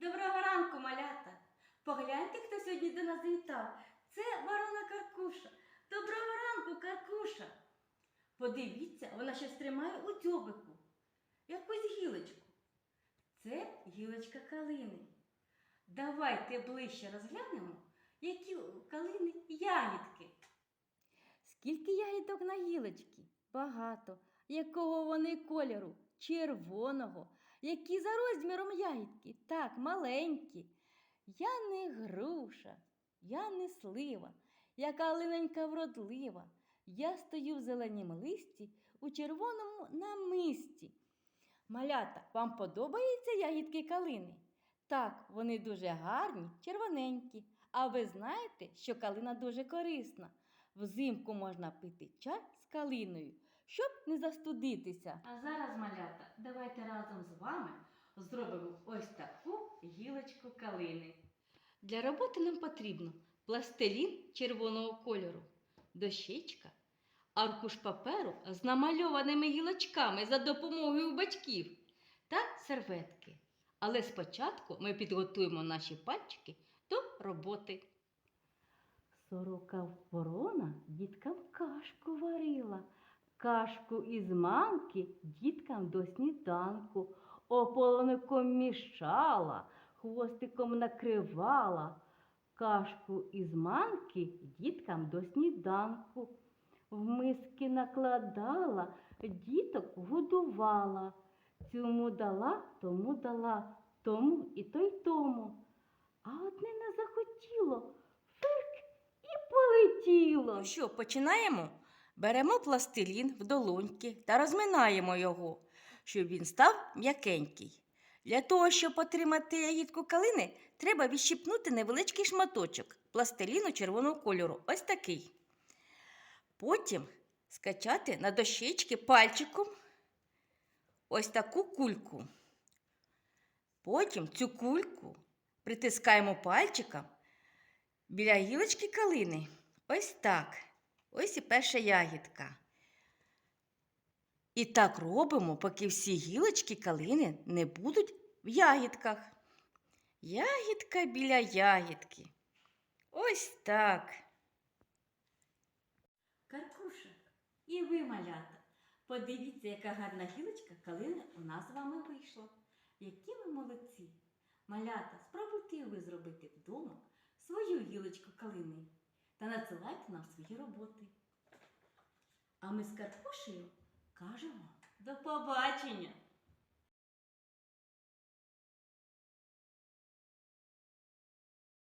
Доброго ранку, малята! Погляньте, хто сьогодні до нас завітав. Це ворона Каркуша. Доброго ранку, Каркуша. Подивіться, вона щось тримає у дзьобику. Якусь гілочку. Це гілочка калини. Давайте ближче розглянемо, які калини ягідки. Скільки ягідок на гілочці? Багато. Якого вони кольору? Червоного. Які за розміром ягідки? Так, маленькі. Я не груша, я не слива, я калиненька вродлива. Я стою в зеленім листі у червоному намисті. Малята, вам подобаються ягідки калини? Так, вони дуже гарні, червоненькі. А ви знаєте, що калина дуже корисна. Взимку можна пити чай з калиною, щоб не застудитися. А зараз, малята, давайте разом з вами зробимо ось таку гілочку калини. Для роботи нам потрібно пластилін червоного кольору, дощечка, аркуш паперу з намальованими гілочками за допомогою батьків та серветки. Але спочатку ми підготуємо наші пальчики до роботи. Сорока ворона діткам кашку варила, кашку із манки діткам до сніданку, ополоником мішала, хвостиком накривала, кашку із манки діткам до сніданку, в миски накладала, діток годувала, цьому дала, тому дала, тому і той тому. А одне не захотіло, фирк і полетіло. Ну що, починаємо? Беремо пластилін в долоньки та розминаємо його, щоб він став м'якенький. Для того, щоб отримати ягідку калини, треба відщипнути невеличкий шматочок пластиліну червоного кольору. Ось такий. Потім скачати на дощечки пальчиком ось таку кульку. Потім цю кульку притискаємо пальчиком біля гілочки калини. Ось так. Ось і перша ягідка. І так робимо, поки всі гілочки калини не будуть в ягідках. Ягідка біля ягідки. Ось так. Каркуша, і ви, малята, подивіться, яка гарна гілочка калини у нас з вами вийшла. Які ви молодці! Малята, спробуйте ви зробити вдома свою гілочку калини та надсилайте нам свої роботи. А ми з Карпушею кажемо до побачення!